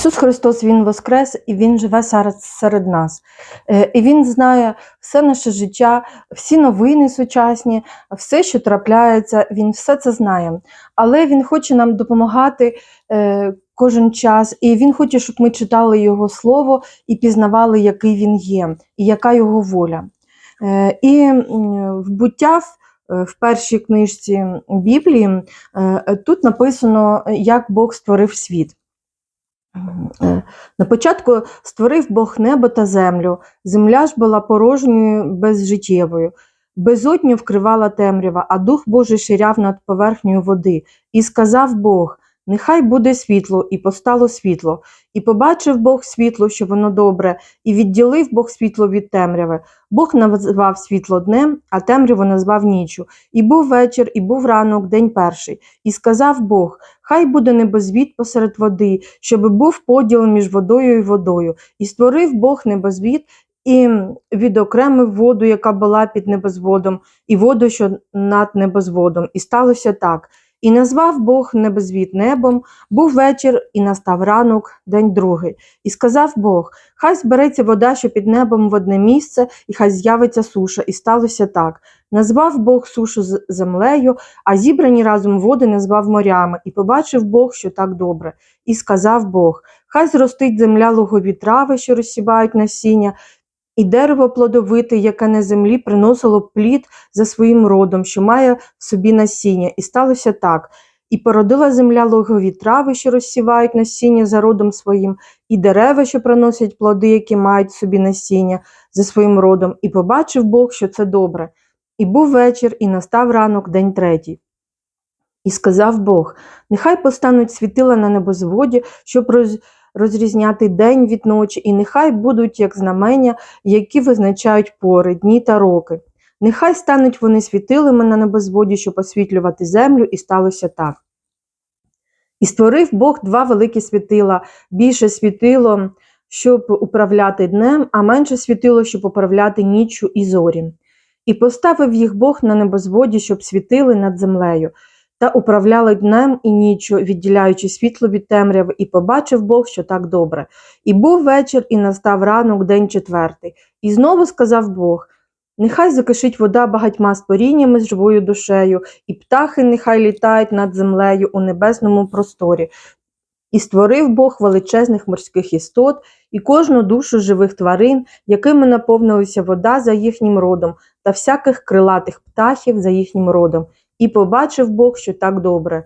Ісус Христос Він Воскрес і Він живе серед, нас. Е, І Він знає все наше життя, всі новини сучасні, все, що трапляється, Він все це знає. Але Він хоче нам допомагати е, кожен час, і Він хоче, щоб ми читали Його Слово і пізнавали, який Він є, і яка його воля. Е, І в буття в першій книжці Біблії тут написано, як Бог створив світ. Е, На початку створив Бог небо та землю, земля ж була порожньою, безжиттєвою. Безодню вкривала темрява, а Дух Божий ширяв над поверхнею води. І сказав Бог: Нехай буде світло, і постало світло. І побачив Бог світло, що воно добре, і відділив Бог світло від темряви. Бог назвав світло днем, а темряву назвав ніччю. І був вечір, і був ранок, день перший. І сказав Бог: Хай буде небозвід посеред води, щоб був поділ між водою і водою. І створив Бог небозвід і відокремив воду, яка була під небозводом, і воду, що над небозводом. І сталося так. І назвав Бог небозвід небом, був вечір, і настав ранок, день другий. І сказав Бог: Хай збереться вода, що під небом в одне місце, і хай з'явиться суша. І сталося так. Назвав Бог сушу землею, а зібрані разом води назвав морями, і побачив Бог, що так добре. І сказав Бог: Хай зростить земля лугові трави, що розсівають насіння, і дерево плодовите, яке на землі приносило плід за своїм родом, що має в собі насіння. І сталося так. І породила земля лугові трави, що розсівають насіння за родом своїм, і дерева, що приносять плоди, які мають в собі насіння за своїм родом. І побачив Бог, що це добре. І був вечір, і настав ранок, день третій. І сказав Бог: Нехай постануть світила на небозводі, щоб роз, розрізняти день від ночі, і нехай будуть як знамення, які визначають пори, дні та роки. Нехай стануть вони світилами на небозводі, щоб освітлювати землю, і сталося так. І створив Бог два великі світила, більше світило, щоб управляти днем, а менше світило, щоб управляти ніччю і зорі. І поставив їх Бог на небозводі, щоб світили над землею, та управляли днем і ніччю, відділяючи світло від темряви, і побачив Бог, що так добре. І був вечір, і настав ранок, день четвертий. І знову сказав Бог: Нехай закишить вода багатьма створіннями з живою душею, і птахи нехай літають над землею у небесному просторі. І створив Бог величезних морських істот і кожну душу живих тварин, якими наповнилася вода за їхнім родом, та всяких крилатих птахів за їхнім родом. І побачив Бог, що так добре.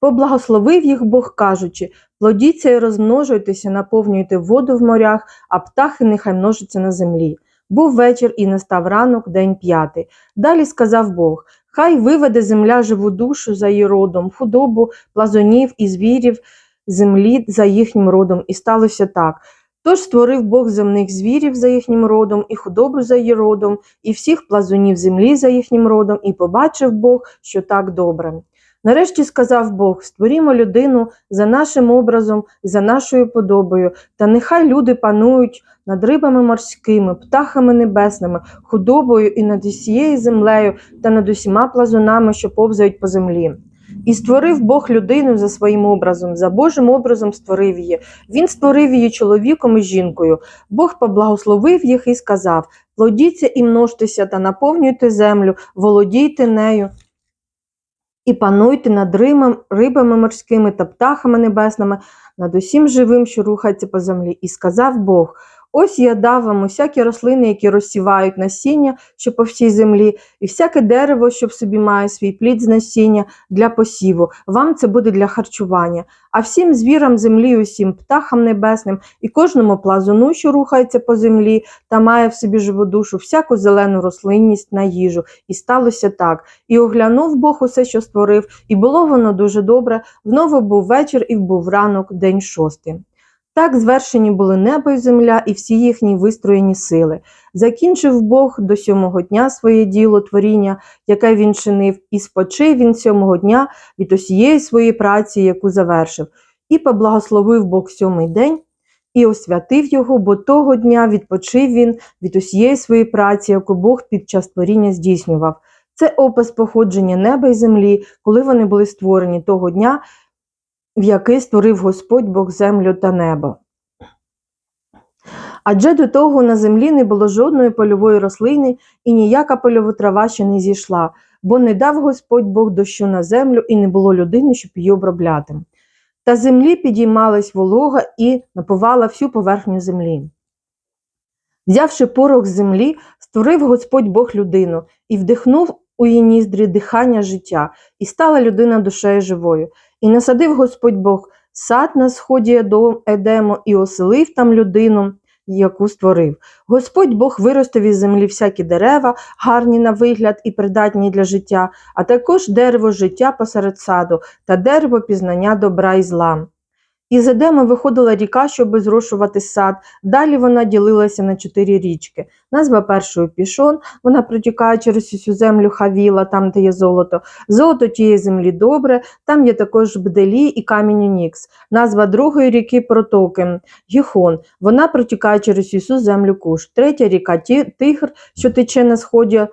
Поблагословив їх Бог, кажучи: плодіться і розмножуйтеся, наповнюйте воду в морях, а птахи нехай множаться на землі. Був вечір і настав ранок, день п'ятий. Далі сказав Бог: Хай виведе земля живу душу за її родом, худобу, плазунів і звірів землі за їхнім родом, і сталося так. Тож створив Бог земних звірів за їхнім родом, і худобу за її родом, і всіх плазунів землі за їхнім родом, і побачив Бог, що так добре. Нарешті сказав Бог: створімо людину за нашим образом, за нашою подобою, та нехай люди панують над рибами морськими, птахами небесними, худобою і над усією землею та над усіма плазунами, що повзають по землі. І створив Бог людину за своїм образом, за Божим образом створив її. Він створив її чоловіком і жінкою. Бог поблагословив їх і сказав: плодіться і множтеся та наповнюйте землю, володійте нею. І пануйте над римом, рибами морськими та птахами небесними, над усім живим, що рухається по землі. І сказав Бог: Ось я дав вам усякі рослини, які розсівають насіння, що по всій землі, і всяке дерево, що в собі має свій плід з насіння для посіву. Вам це буде для харчування. А всім звірам землі, усім птахам небесним, і кожному плазуну, що рухається по землі, та має в собі живу душу, всяку зелену рослинність на їжу. І сталося так. І оглянув Бог усе, що створив, і було воно дуже добре. Знову був вечір, і був ранок, день шостий. Так звершені були небо і земля, і всі їхні вистроєні сили. Закінчив Бог до сьомого дня своє діло творіння, яке він чинив, і спочив він сьомого дня від усієї своєї праці, яку завершив. І поблагословив Бог сьомий день і освятив його, бо того дня відпочив він від усієї своєї праці, яку Бог під час творіння здійснював. Це опис походження неба і землі, коли вони були створені того дня. В який створив Господь Бог землю та небо. Адже до того на землі не було жодної польової рослини, і ніяка польова трава ще не зійшла, бо не дав Господь Бог дощу на землю, і не було людини, щоб її обробляти. Та землі підіймалась волога і напувала всю поверхню землі. Взявши порох з землі, створив Господь Бог людину і вдихнув у її ніздрі дихання життя, і стала людина душею живою. І насадив Господь Бог сад на сході до Едему і оселив там людину, яку створив. Господь Бог виростив із землі всякі дерева, гарні на вигляд і придатні для життя, а також дерево життя посеред саду та дерево пізнання добра і зла. Із Едему виходила ріка, щоб зрошувати сад. Далі вона ділилася на чотири річки. Назва першої пішон, вона протікає через усю землю Хавіла, там де є золото. Золото тієї землі добре, там є також бделі і камінь Унікс. Назва другої ріки протоки Гіхон. Вона протікає через усю землю Куш. Третя ріка Тигр, що тече на сході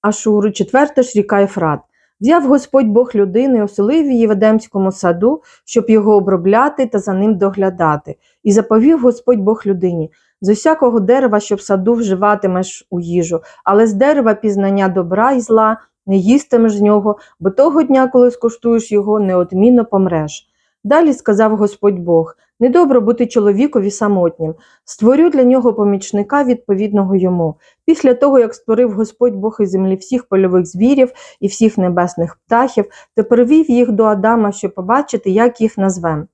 Ашуру. Четверта ж ріка Ефрат. Взяв Господь Бог людину і оселив її в Едемському саду, щоб його обробляти та за ним доглядати. І заповів Господь Бог людині з усякого дерева, що в саду вживатимеш у їжу, але з дерева пізнання добра і зла не їстимеш з нього, бо того дня, коли скуштуєш його, неодмінно помреш. Далі сказав Господь Бог: недобро бути чоловікові самотнім, створю для нього помічника відповідного йому. Після того, як створив Господь Бог із землі всіх польових звірів і всіх небесних птахів, то привів їх до Адама, щоб побачити, як їх назвем.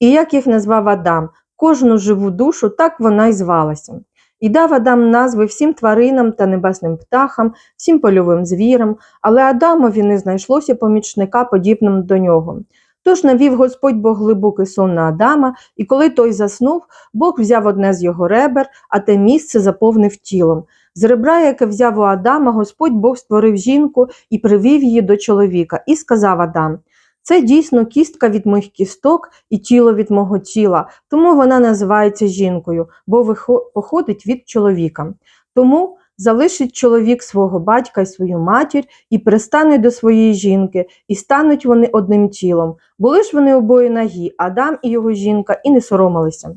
І як їх назвав Адам, кожну живу душу, так вона й звалася. І дав Адам назви всім тваринам та небесним птахам, всім польовим звірам, але Адамові не знайшлося помічника, подібним до нього. Тож навів Господь Бог глибокий сон на Адама, і коли той заснув, Бог взяв одне з його ребер, а те місце заповнив тілом. З ребра, яке взяв у Адама, Господь Бог створив жінку і привів її до чоловіка, і сказав Адам: це дійсно кістка від моїх кісток і тіло від мого тіла, тому вона називається жінкою, бо походить від чоловіка. Тому залишить чоловік свого батька і свою матір і пристане до своєї жінки, і стануть вони одним тілом. Були ж вони обоє нагі, Адам і його жінка, і не соромилися.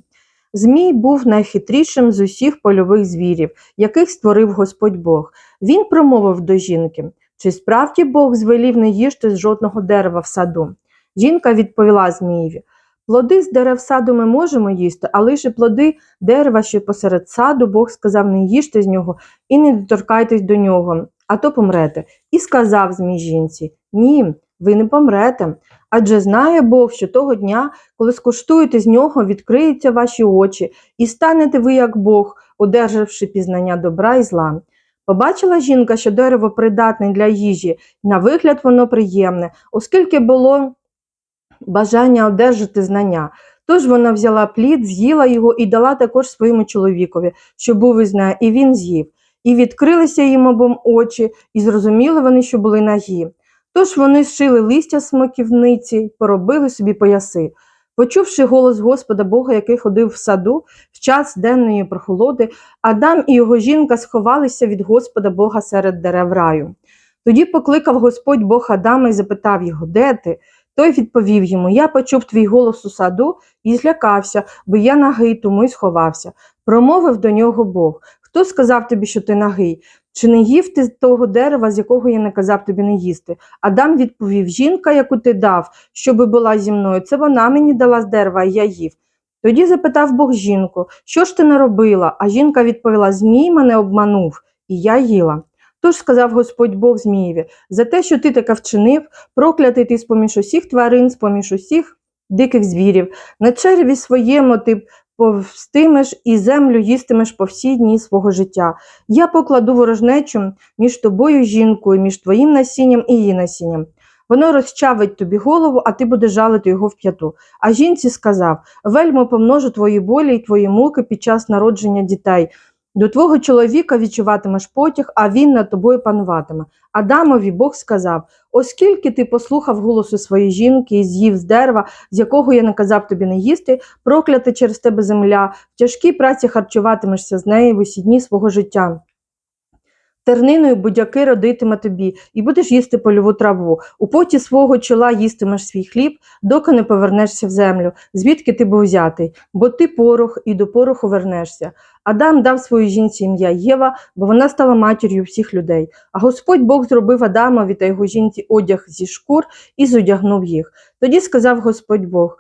Змій був найхитрішим з усіх польових звірів, яких створив Господь Бог. Він промовив до жінки: чи справді Бог звелів не їжте з жодного дерева в саду? Жінка відповіла Змієві: Плоди з дерев саду ми можемо їсти, а лише плоди дерева, що посеред саду, Бог сказав, не їжте з нього і не доторкайтесь до нього, а то помрете. І сказав Змій жінці: Ні, ви не помрете. Адже знає Бог, що того дня, коли скуштуєте з нього, відкриються ваші очі, і станете ви, як Бог, одержавши пізнання добра і зла. Побачила жінка, що дерево придатне для їжі, на вигляд воно приємне, оскільки було бажання одержати знання. Тож вона взяла плід, з'їла його і дала також своєму чоловікові, що був із нею, і він з'їв. І відкрилися їм обом очі, і зрозуміли вони, що були нагі. Тож вони зшили листя смоківниці поробили собі пояси. Почувши голос Господа Бога, який ходив в саду в час денної прохолоди, Адам і його жінка сховалися від Господа Бога серед дерев раю. Тоді покликав Господь Бог Адама і запитав його, де ти? Той відповів йому: Я почув твій голос у саду і злякався, бо я нагий, тому й сховався. Промовив до нього Бог: Хто сказав тобі, що ти нагий? Чи не їв ти того дерева, з якого я наказав тобі не їсти? Адам відповів: Жінка, яку ти дав, щоби була зі мною, це вона мені дала з дерева, і я їв. Тоді запитав Бог жінку, що ж ти наробила? А жінка відповіла: Змій мене обманув, і я їла. Тож сказав Господь Бог Змієві, за те, що ти таке вчинив, проклятий ти з-поміж усіх тварин, з-поміж усіх диких звірів, на черві своєму ти повстимеш і землю їстимеш по всі дні свого життя. Я покладу ворожнечу між тобою, жінкою, між твоїм насінням і її насінням. Воно розчавить тобі голову, а ти будеш жалити його в п'яту. А жінці сказав: Вельмо помножу твої болі і твої муки під час народження дітей. До твого чоловіка відчуватимеш потяг, а він над тобою пануватиме. Адамові Бог сказав: Оскільки ти послухав голосу своєї жінки і з'їв з дерева, з якого я наказав тобі не їсти, проклята через тебе земля, в тяжкій праці харчуватимешся з нею в усі дні свого життя. Терниною будяки родитиме тобі, і будеш їсти польову траву. У поті свого чола їстимеш свій хліб, доки не повернешся в землю, звідки ти був взятий, бо ти порох і до пороху вернешся. Адам дав своїй жінці ім'я Єва, бо вона стала матір'ю всіх людей. А Господь Бог зробив Адамові та його жінці одяг зі шкур і зодягнув їх. Тоді сказав Господь Бог: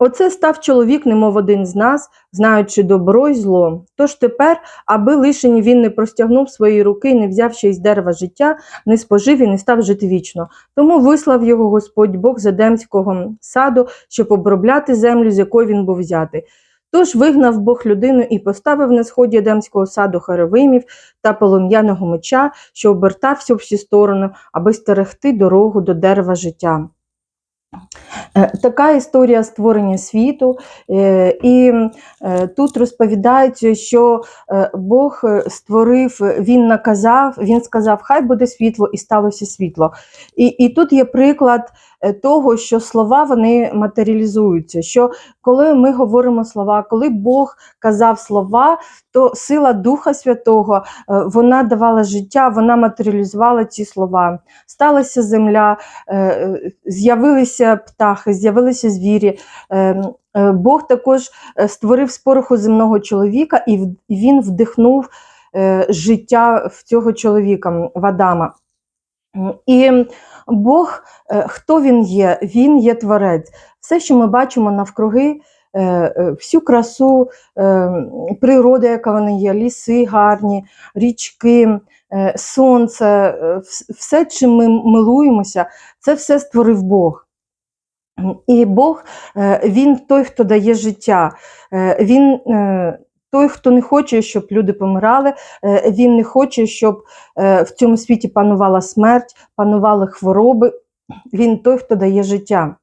Оце став чоловік, немов один з нас, знаючи добро й зло. Тож тепер, аби лишень він не простягнув свої руки, не взяв ще із дерева життя, не спожив і не став жити вічно. Тому вислав його Господь Бог з Едемського саду, щоб обробляти землю, з якої він був взятий. Тож вигнав Бог людину і поставив на сході Едемського саду херовимів та полум'яного меча, що обертався у всі сторони, аби стерегти дорогу до дерева життя. Е, Така історія створення світу, Е, і е, тут розповідається, що Бог створив, він наказав, він сказав, хай буде світло, і сталося світло. І, і тут є приклад того, що слова вони матеріалізуються. Що коли ми говоримо слова, коли Бог казав слова, то сила Духа Святого е, вона давала життя, вона матеріалізувала ці слова. Сталася земля, е, е, з'явилися птахи, з'явилися звірі. Е, е, Бог також е, створив з пороху земного чоловіка, і він вдихнув е, життя в цього чоловіка, в Адама. І Бог, е, хто він є? Він є творець. Все, що ми бачимо навкруги, е, е, всю красу природи, яка вона є, ліси гарні, річки, сонце, все, чим ми милуємося, це все створив Бог. І Бог, він той, хто дає життя. Він той, хто не хоче, щоб люди помирали, е, він не хоче, щоб е, в цьому світі панувала смерть, панували хвороби. Він той, хто дає життя.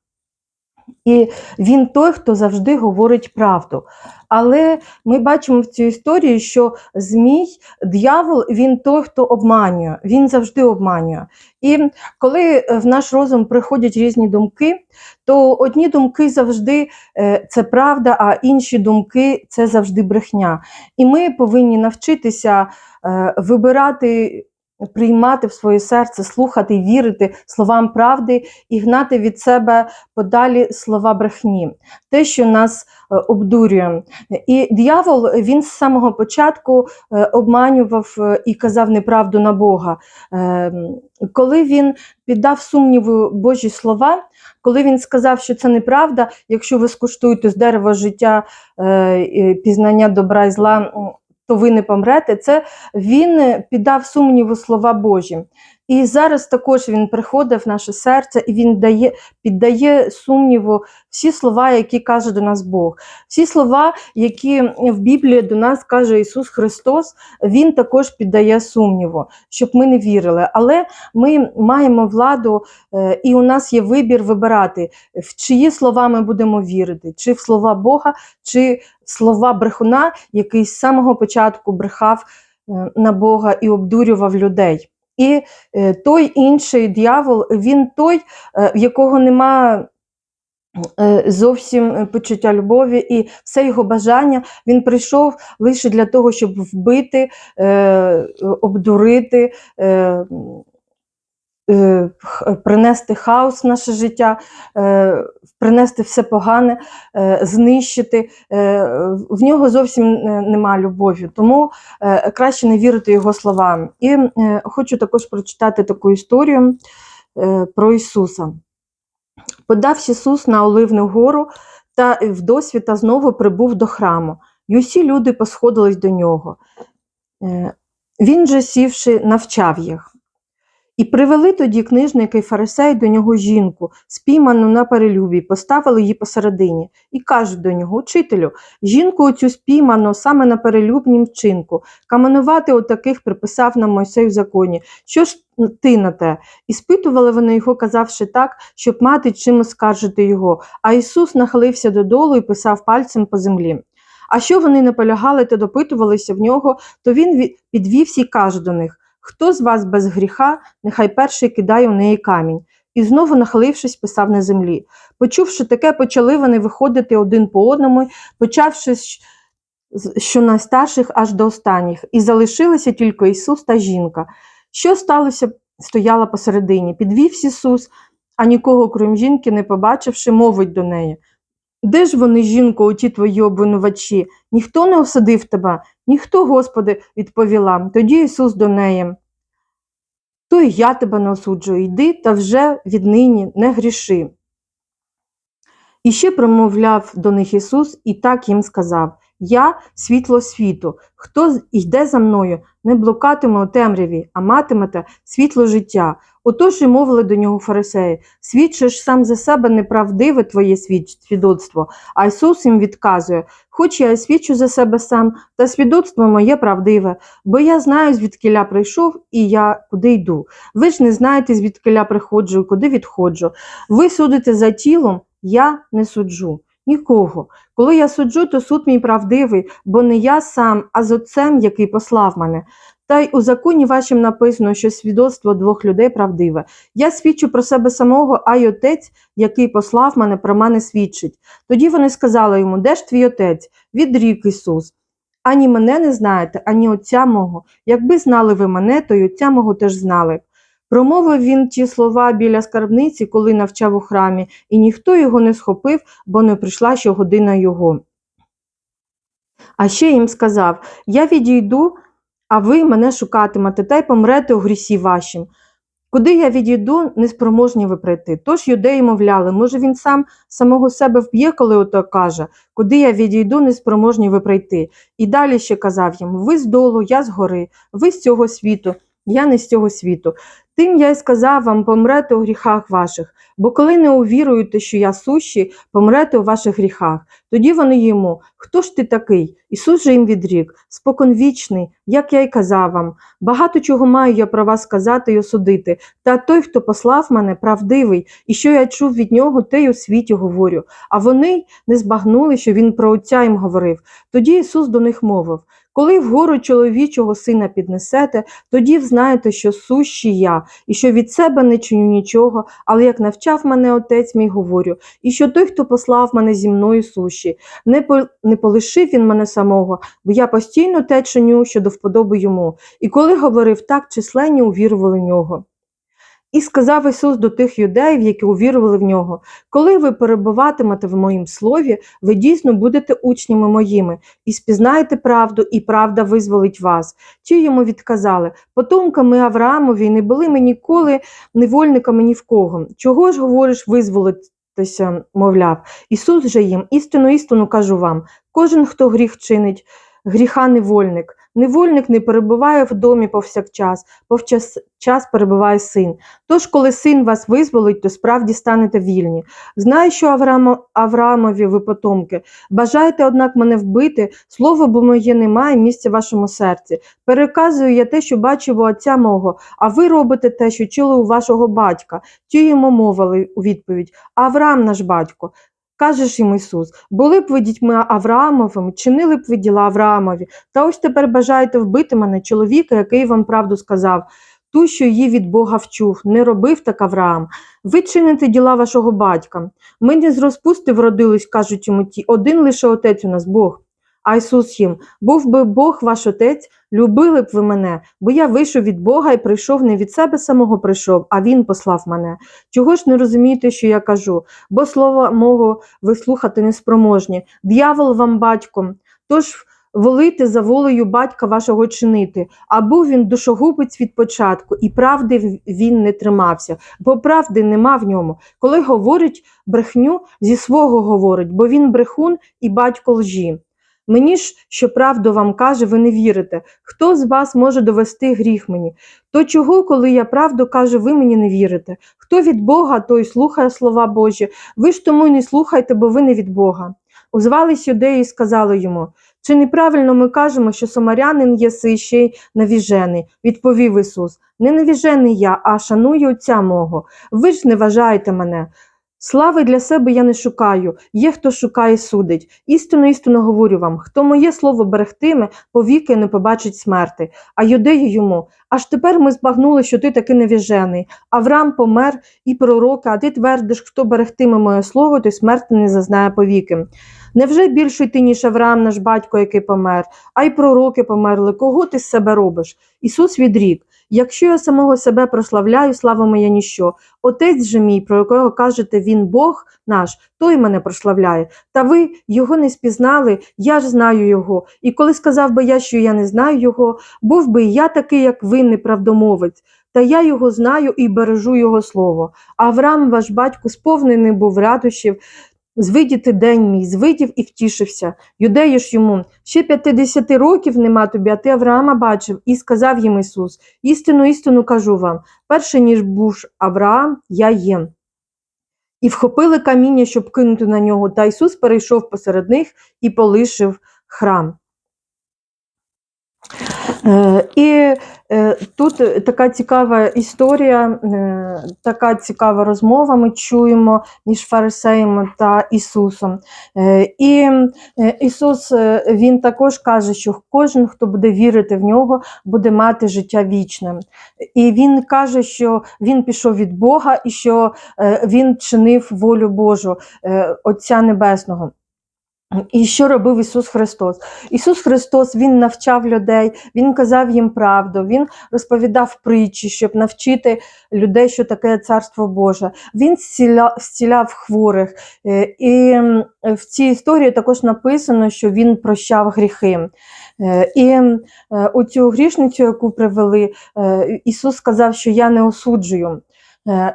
І він той, хто завжди говорить правду. Але ми бачимо в цій історії, що Змій, дьявол, він той, хто обманює, він завжди обманює. І коли е, в наш розум приходять різні думки, то одні думки завжди е, це правда, а інші думки це завжди брехня. І ми повинні навчитися е, вибирати. Приймати в своє серце, слухати, вірити словам правди і гнати від себе подалі слова брехні, те, що нас е, обдурює. І диявол він з самого початку е, обманював е, і казав неправду на Бога. Е, Коли він піддав сумніву Божі слова, коли він сказав, що це неправда, якщо ви скуштуєте з дерева життя пізнання добра і зла, то ви не помрете. Це він е, піддав сумніву слова Божі. І зараз також він приходить в наше серце і він дає, піддає сумніву всі слова, які каже до нас Бог. Всі слова, які в Біблії до нас каже Ісус Христос, Він також піддає сумніву, щоб ми не вірили. Але ми маємо владу, е, і у нас є вибір вибирати, в чиї слова ми будемо вірити, чи в слова Бога, чи в слова брехуна, який з самого початку брехав е, на Бога і обдурював людей. І е, той інший дьявол, він той, е, в якого нема е, зовсім почуття любові, і все його бажання він прийшов лише для того, щоб вбити, обдурити. Е, принести хаос в наше життя, е, принести все погане, е, знищити. В нього зовсім нема любові, тому краще не вірити його словам. І хочу також прочитати таку історію про Ісуса. Подався Ісус на Оливну гору та вдосвіта знову прибув до храму, і усі люди посходились до нього. Він же сівши, навчав їх. І привели тоді книжники й фарисеї до нього жінку, спійману на перелюбі, поставили її посередині, і кажуть до нього: Учителю, жінку оцю спіймано саме на перелюбнім вчинку. Каменувати отаких приписав нам Мойсей в законі. Що ж ти на те? І спитували вони його, казавши так, щоб мати чим оскаржити його. А Ісус нахилився додолу і писав пальцем по землі. А що вони наполягали та допитувалися в нього, то він ві- підвівся і каже до них: Хто з вас без гріха, нехай перший кидає в неї камінь. І знову, нахилившись, писав на землі. Почувши таке, почали вони виходити один по одному, почавши що найстарших аж до останніх, і залишилися тільки Ісус та жінка. Що сталося, стояла посередині. Підвівся Ісус, а нікого, крім жінки, не побачивши, мовить до неї. Де ж вони, жінко, оті твої обвинувачі? Ніхто не осадив тебе? Ніхто, Господи, відповіла. Тоді Ісус до неї. То й я тебе не осуджую, йди та вже віднині не гріши. І ще промовляв до них Ісус і так їм сказав: Я світло світу. Хто йде за мною, не блукатиме у темряві, а матимете світло життя. Отож і мовили до нього фарисеї: свідчиш сам за себе неправдиве твоє свідоцтво. А Ісус їм відказує: Хоч я свідчу за себе сам, та свідоцтво моє правдиве, бо я знаю, звідкиля прийшов і я куди йду. Ви ж не знаєте, звідкиля приходжу і куди відходжу. Ви судите за тілом, я не суджу. Нікого. Коли я суджу, то суд мій правдивий, бо не я сам, а з Отцем, який послав мене. Та й у законі вашим написано, що свідоцтво двох людей правдиве. Я свідчу про себе самого, а й отець, який послав мене, про мене свідчить. Тоді вони сказали йому: Де ж твій отець? Відрік Ісус. Ані мене не знаєте, ані отця мого. Якби знали ви мене, то й отця мого теж знали. Б». Промовив він ті слова біля скарбниці, коли навчав у храмі, і ніхто його не схопив, бо не прийшла ще година його. А ще їм сказав: Я відійду, а ви мене шукатимете, та й помрете у грісі вашім. Куди я відійду, неспроможні ви прийти. Тож юдеї мовляли, може він сам самого себе вб'є, коли ото каже, куди я відійду, неспроможні ви прийти. І далі ще казав їм: ви з долу, я з гори, ви з цього світу, я не з цього світу. Тим я й сказав вам, помрете у гріхах ваших, бо коли не увіруєте, що я сущий, помрете у ваших гріхах. Тоді вони йому, хто ж ти такий? Ісус же їм відрік, споконвічний, як я й казав вам. Багато чого маю я про вас сказати й осудити, та той, хто послав мене, правдивий, і що я чув від нього, те й у світі говорю. А вони не збагнули, що він про отця їм говорив. Тоді Ісус до них мовив: Коли вгору чоловічого сина піднесете, тоді взнаєте, що сущий я, і що від себе не чиню нічого, але як навчав мене отець мій говорю, і що той, хто послав мене зі мною сущі, не, по, не полишив він мене самого, бо я постійно те чиню, що до вподоби йому. І коли говорив так, численні увірували нього. І сказав Ісус до тих юдеїв, які увірували в нього: коли ви перебуватимете в моїм слові, ви дійсно будете учнями моїми, і спізнаєте правду, і правда визволить вас. Ті йому відказали: потомками Авраамові не були ми ніколи невольниками ні в кого. Чого ж говориш визволитися, мовляв? Ісус же їм, істину, істину кажу вам: кожен, хто гріх чинить, гріха невольник. Невольник не перебуває в домі повсякчас, повчас перебуває син. Тож, коли син вас визволить, то справді станете вільні. Знаю, що Авраamo, Авраамові ви потомки. Бажаєте, однак, мене вбити, слово бо моє немає місця в вашому серці. Переказую я те, що бачив у отця мого, а ви робите те, що чули у вашого батька. Ті йому мовили у відповідь: Авраам наш батько. Каже ж їм Ісус, були б ви дітьми Авраамовими, чинили б ви діла Авраамові, та ось тепер бажаєте вбити мене, чоловіка, який вам правду сказав, ту, що її від Бога вчув, не робив так Авраам. Ви чините діла вашого батька. Ми не з розпусти вродились, кажуть йому ті, один лише отець у нас Бог. А Ісус їм, був би Бог ваш отець, любили б ви мене, бо я вийшов від Бога і прийшов не від себе самого прийшов, а Він послав мене. Чого ж не розумієте, що я кажу? Бо слова мого ви слухати неспроможні. Д'явол вам батьком. Тож волити за волею батька вашого чинити. А був він душогубець від початку, і правди він не тримався, бо правди нема в ньому. Коли говорить брехню, зі свого говорить, бо він брехун і батько лжі. Мені ж, що правду вам каже, ви не вірите. Хто з вас може довести гріх мені? То чого, коли я правду кажу, ви мені не вірите? Хто від Бога, той слухає слова Божі. Ви ж тому й не слухайте, бо ви не від Бога. Узвались юдеї і сказали йому: чи неправильно ми кажемо, що самарянин єси ще й навіжений? Відповів Ісус: Не навіжений я, а шаную отця мого. Ви ж не вважаєте мене. Слави для себе я не шукаю, є хто шукає, судить. Істинно, істинно говорю вам, хто моє слово берегтиме, повіки не побачить смерти. А юдеї йому, аж тепер ми збагнули, що ти таки невіжений. Авраам помер і пророки, а ти твердиш, хто берегтиме моє слово, той смерти не зазнає повіки. Невже більший ти, ніж Авраам, наш батько, який помер, а й пророки померли? Кого ти з себе робиш? Ісус відрік. Якщо я самого себе прославляю, слава моя ніщо. Отець же мій, про якого кажете, він Бог наш, той мене прославляє. Та ви його не спізнали, я ж знаю його. І коли сказав би я, що я не знаю його, був би я такий, як ви, неправдомовець. Та я його знаю і бережу його слово. Авраам, ваш батько, сповнений був радощів, звидіти день мій, звидів і втішився. Юдею ж йому, ще 50 років нема тобі, а ти Авраама бачив, і сказав їм Ісус, істину, істину кажу вам, перше, ніж був Авраам, я є. І вхопили каміння, щоб кинути на нього, та Ісус перейшов посеред них і полишив храм. Е, і е, тут така цікава історія, е, така цікава розмова ми чуємо між фарисеями та Ісусом. І Ісус Він також каже, що кожен, хто буде вірити в нього, буде мати життя вічне. І Він каже, що Він пішов від Бога і що Він чинив волю Божу, Отця Небесного. І що робив Ісус Христос? Ісус Христос Він навчав людей, Він казав їм правду, Він розповідав притчі, щоб навчити людей, що таке Царство Боже. Він зціля- зціляв хворих. Е, І в цій історії також написано, що Він прощав гріхи. Е, І м, е, оцю грішницю, яку привели, Ісус сказав, що я не осуджую.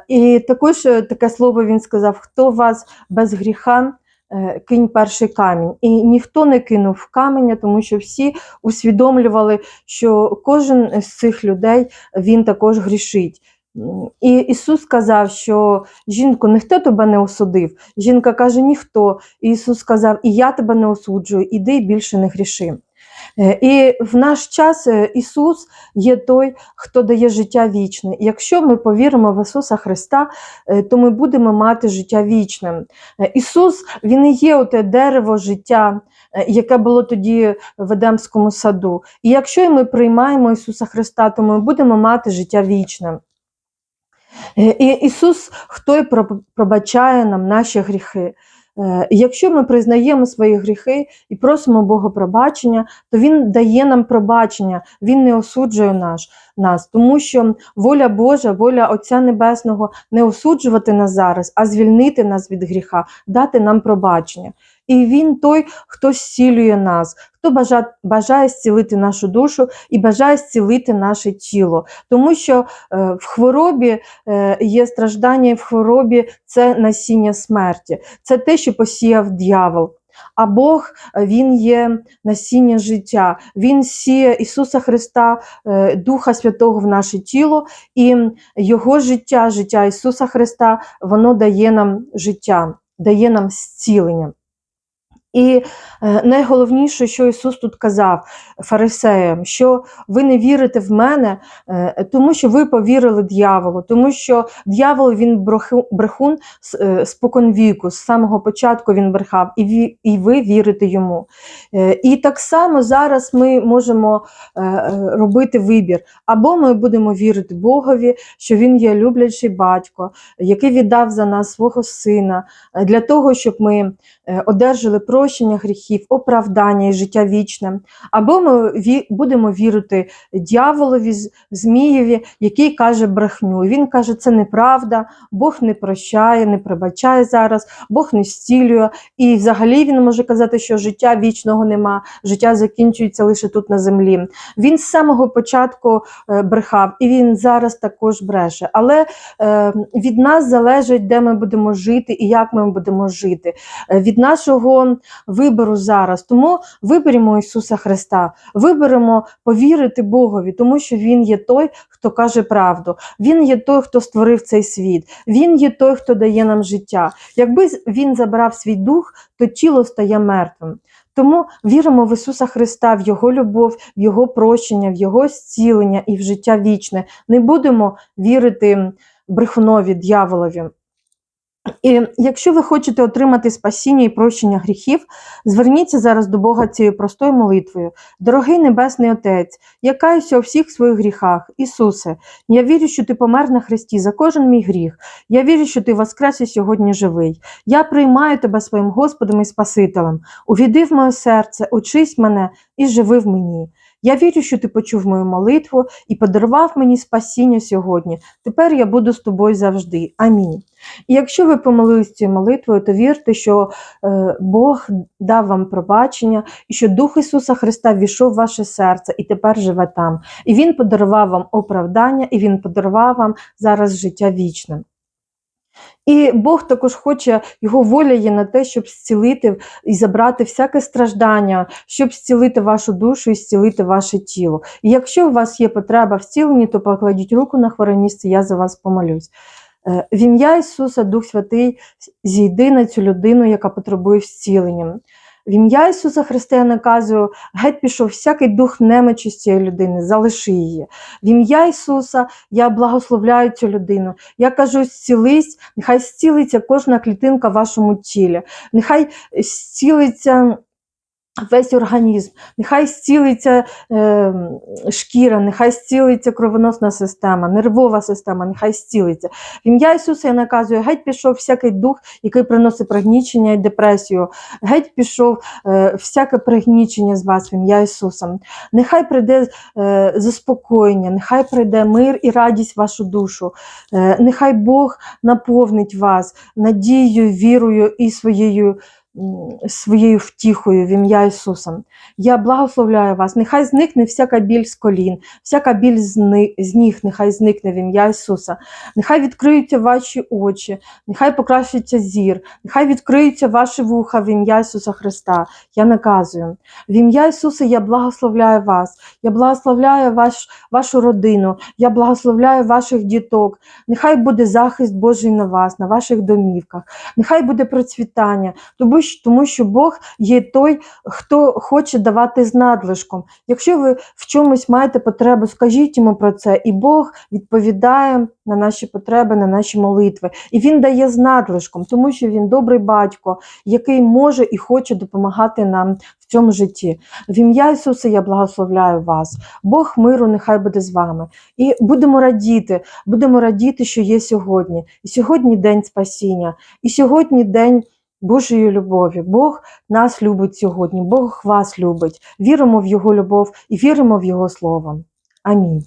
І також таке слово Він сказав: хто вас без гріха кинь перший камінь. І ніхто не кинув каменя, тому що всі усвідомлювали, що кожен з цих людей він також грішить. І Ісус сказав, що жінку, ніхто тебе не осудив. Жінка каже, ніхто. І Ісус сказав, і я тебе не осуджую, іди більше не гріши. Е, І в наш час е, Ісус є той, хто дає життя вічне. Якщо ми повіримо в Ісуса Христа, е, то ми будемо мати життя вічне. Е, Ісус Він і є оте дерево життя, яке було тоді в Едемському саду. І якщо ми приймаємо Ісуса Христа, то ми будемо мати життя вічне. І Ісус, хто й пробачає нам наші гріхи. Е, Якщо ми признаємо свої гріхи і просимо Бога пробачення, то Він дає нам пробачення, Він не осуджує наш, нас, тому що воля Божа, воля Отця Небесного не осуджувати нас зараз, а звільнити нас від гріха, дати нам пробачення. І Він той, хто зцілює нас, хто бажа- бажає зцілити нашу душу і бажає зцілити наше тіло. Тому що е, в хворобі е, є страждання, і в хворобі це насіння смерті, це те, що посіяв дьявол. А Бог е, Він є насіння життя, Він сіє Ісуса Христа, Духа Святого в наше тіло, і Його життя, життя Ісуса Христа, воно дає нам життя, дає нам зцілення. І е, найголовніше, що Ісус тут казав фарисеям, що ви не вірите в мене, е, тому що ви повірили дьяволу, тому що дьявол він брехун е, споконвіку, з самого початку він брехав, і ви вірите йому. І так само зараз ми можемо робити вибір. Або ми будемо вірити Богові, що Він є люблячий батько, який віддав за нас свого сина, для того, щоб ми одержали прощення гріхів, оправдання і життя вічне. Або ми будемо вірити дьяволові, Змієві, який каже брехню. Він каже, це неправда, Бог не прощає, не пробачає зараз, Бог не зцілює. І взагалі він може казати, що життя вічного нема, життя закінчується лише тут на землі. Він з самого початку е, брехав, і він зараз також бреше. Але е, від нас залежить, де ми будемо жити і як ми будемо жити. Е, від нашого вибору зараз. Тому виберемо Ісуса Христа, виберемо повірити Богові, тому що Він є той, хто каже правду. Він є той, хто створив цей світ. Він є той, хто дає нам життя. Якби він забрав свій дух, то тіло стає мертвим. Тому віримо в Ісуса Христа, в Його любов, в Його прощення, в Його зцілення і в життя вічне. Не будемо вірити брехунові, дьяволові. І якщо ви хочете отримати спасіння і прощення гріхів, зверніться зараз до Бога цією простою молитвою. Дорогий Небесний Отець, я каюся у всіх своїх гріхах. Ісусе, я вірю, що ти помер на Христі за кожен мій гріх. Я вірю, що ти воскрес і сьогодні живий. Я приймаю тебе своїм Господом і Спасителем. Увійди в моє серце, очись мене і живи в мені. Я вірю, що ти почув мою молитву і подарував мені спасіння сьогодні. Тепер я буду з тобою завжди. Амінь. І якщо ви помолились цією молитвою, то вірте, що е, Бог дав вам пробачення і що Дух Ісуса Христа ввійшов в ваше серце і тепер живе там. І Він подарував вам оправдання, і Він подарував вам зараз життя вічне. І Бог також хоче, його воля є на те, щоб зцілити і забрати всяке страждання, щоб зцілити вашу душу і зцілити ваше тіло. І якщо у вас є потреба в зціленні, то покладіть руку на хворе місце, я за вас помолюсь. Е, В ім'я Ісуса, Дух Святий, зійди на цю людину, яка потребує зцілення. В ім'я Ісуса Христа я наказую, геть пішов всякий дух немочі з цієї людини, залиши її. В ім'я Ісуса я благословляю цю людину. Я кажу, зцілись, нехай зцілиться кожна клітинка в вашому тілі, нехай зцілиться весь організм, нехай зцілиться е, шкіра, нехай зцілиться кровоносна система, нервова система, нехай зцілиться. В ім'я Ісуса я наказую, геть пішов всякий дух, який приносить пригнічення і депресію, геть пішов е, всяке пригнічення з вас в ім'я Ісуса. Нехай прийде е, заспокоєння, нехай прийде мир і радість в вашу душу. Е, нехай Бог наповнить вас надією, вірою і своєю. Своєю втіхою в ім'я Ісуса. Я благословляю вас. Нехай зникне всяка біль з колін, всяка біль з ніг, нехай зникне в ім'я Ісуса. Нехай відкриються ваші очі, нехай покращиться зір, нехай відкриються ваші вуха в ім'я Ісуса Христа. Я наказую. В ім'я Ісуса я благословляю вас. Я благословляю ваш, вашу родину, я благословляю ваших діток. Нехай буде захист Божий на вас, на ваших домівках. Нехай буде процвітання, що, тому що Бог є той, хто хоче давати з надлишком. Якщо ви в чомусь маєте потребу, скажіть йому про це, і Бог відповідає на наші потреби, на наші молитви. І Він дає з надлишком, тому що він добрий батько, який може і хоче допомагати нам в цьому житті. В ім'я Ісуса я благословляю вас. Бог миру нехай буде з вами. І будемо радіти, будемо радіти, що є сьогодні. І сьогодні день спасіння, і сьогодні день. Божої любові. Бог нас любить сьогодні, Бог вас любить. Віримо в Його любов і віримо в Його Слово. Амінь.